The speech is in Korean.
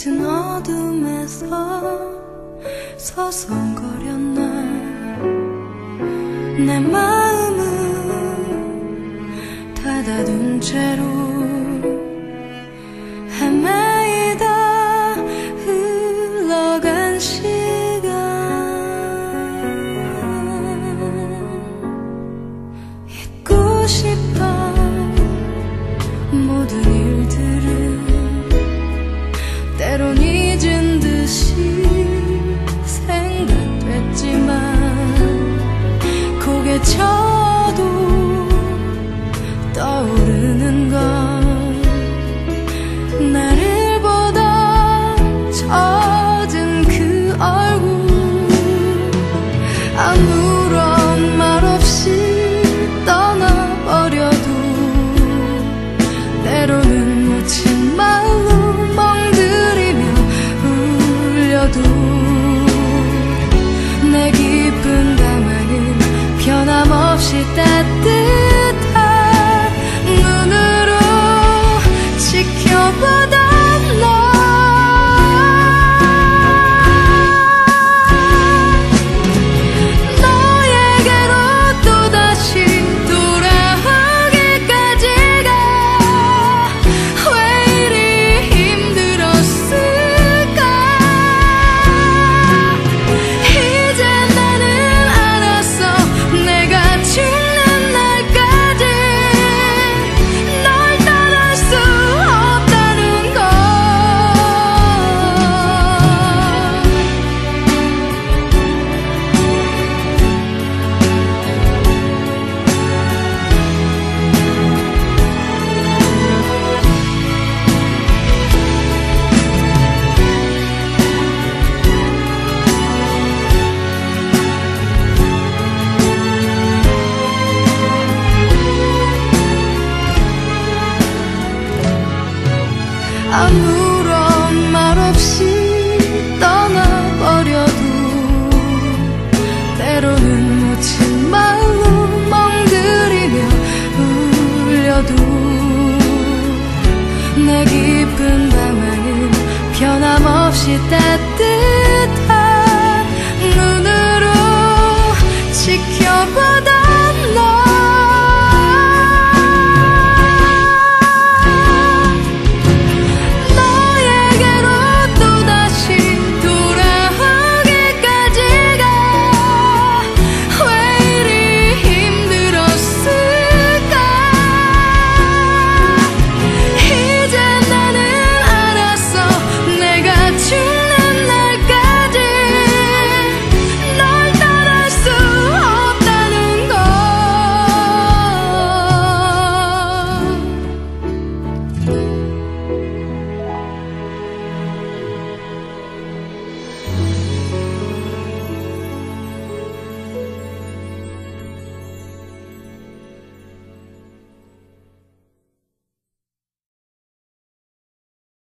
짙은 어둠에서 서성거렸나. 내 마음은 닫아둔 채로 그저 있어도 내 깊은 밤하는 변함없이 따뜻